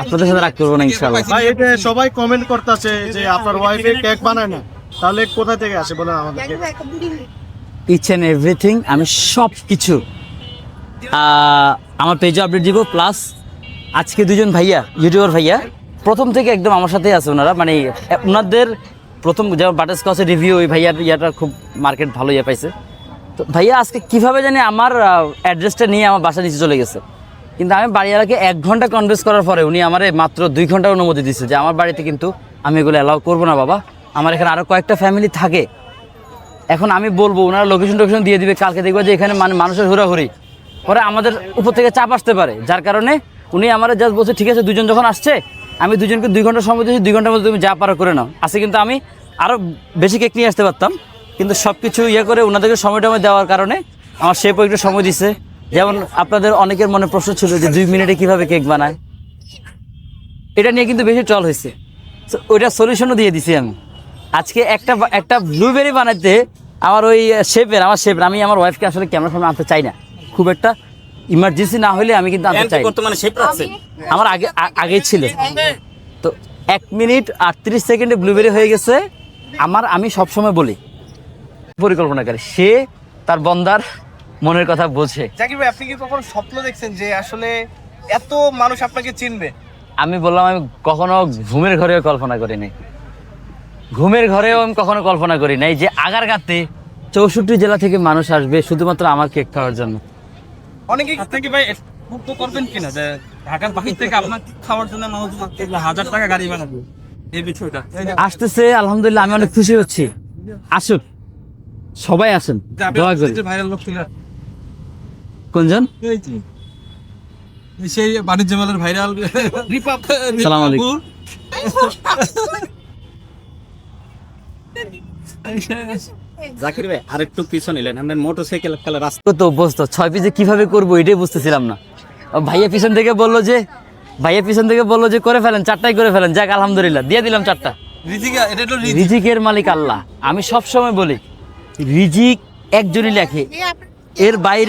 আপনাদের সাথে রাগ করব না ইনশাল্লাহ ভাই এটা সবাই কমেন্ট করতেছে যে আপনার ওয়াইফে কেক বানায় না। তাহলে কোথা থেকে আসে বলেন আমাদেরকে ইচ অ্যান্ড এভরিথিং আমি সব কিছু আমার পেজে আপডেট দিব প্লাস আজকে দুজন ভাইয়া ইউটিউবার ভাইয়া প্রথম থেকে একদম আমার সাথেই আছে ওনারা। মানে ওনাদের প্রথম যেমন বাটারস্কচের রিভিউ ওই ভাইয়ার ইয়াটা খুব মার্কেট ভালো ইয়ে পাইছে। তো ভাইয়া আজকে কীভাবে জানি আমার অ্যাড্রেসটা নিয়ে আমার বাসা নিচে চলে গেছে। কিন্তু আমি বাড়িওয়ালাকে এক ঘণ্টা কনভেন্স করার পরে উনি আমার মাত্র দুই ঘণ্টা অনুমতি দিচ্ছে যে আমার বাড়িতে কিন্তু আমি এগুলো অ্যালাউ করব না বাবা। আমার এখানে আরও কয়েকটা ফ্যামিলি থাকে। এখন আমি বলব, ওনারা লোকেশন টোকেশন দিয়ে দিবে, কালকে দেখব যে এখানে মানে মানুষের হুড়াহুড়ি। পরে আমাদের উপর থেকে চাপ আসতে পারে। যার কারণে উনি আমার জাস্ট বলছে, ঠিক আছে, দুজন যখন আসছে, আমি দুজনকে দুই ঘণ্টা সময় দিয়েছি, দুই ঘণ্টার মধ্যে তুমি যা পারো করে নাও। আসে কিন্তু আমি আরও বেশি কেক নিয়ে আসতে পারতাম। কিন্তু সব কিছু ইয়ে করে ওনাদেরকে সময়টা দেওয়ার কারণে আমার শেপও একটু সময় দিচ্ছে যেমন আপনাদের অনেকের মনে প্রশ্ন ছিল যে দুই মিনিটে কীভাবে কেক বানায়? এটা নিয়ে কিন্তু বেশি ট্রল হয়েছে। ওইটা সলিউশনও দিয়ে দিছি আমি। আজকে একটা একটা ব্লুবেরি বানাতে আমার ওই শেপের আমার শেপের আমি আমার ওয়াইফকে আসলে ক্যামেরার সামনে আনতে চাই না। খুব একটা ইমার্জেন্সি না হলে আমি কিন্তু আনতে চাই আমার আগে আ- আগেই ছিল। তো এক মিনিট আটত্রিশ সেকেন্ডে ব্লুবেরি হয়ে গেছে। আমার আমি সবসময় বলি পরিকল্পনাকারী। সে তার বন্দার মনের কথা বোঝে। জাকির ভাই আপনি কি কখনো স্বপ্ন দেখছেন যে আসলে এত মানুষ আপনাকে চিনবে? আমি বললাম আমি কখনো ঘুমের ঘরেও কল্পনা করি নাই ঘুমের ঘরেও আমি কখনো কল্পনা করি নাই যে আগার আগারগাতে চৌষট্টি জেলা থেকে মানুষ আসবে শুধুমাত্র আমার কেক খাওয়ার জন্য। অনেকে আপনি কি ভাই মুক্ত করবেন কিনা? যে ঢাকার বাহির থেকে আপনার খাওয়ার জন্য মানুষ হাজার টাকা গাড়ি বানাবে। এই বিষয়টা। আসতেছে আলহামদুলিল্লাহ আমি অনেক খুশি হচ্ছি। আসুক সবাই আসেন দোয়া করি। ভাইরাল লোক ছিল কোনজন? সেই বাণিজ্য মেলার ভাইরাল সালাম আলাইকুম। জাকির ভাই আরেকটু পিছন নিলেন আমরা মোটরসাইকেল খেলা রাস্তা। তো অভ্যস্ত ছয় পিসে কীভাবে করব এটাই বুঝতেছিলাম না। ভাইয়া পিছন থেকে বলল যে ভাইয়া পিছন থেকে বলল যে করে ফেলেন চারটাই করে ফেলেন। যাক আলহামদুলিল্লাহ দিয়ে দিলাম চারটা। রিজিকা এটা হলো রিজিকের মালিক আল্লাহ। আমি সব সময় বলি রিজিক একজনই লেখে। এর বাইরে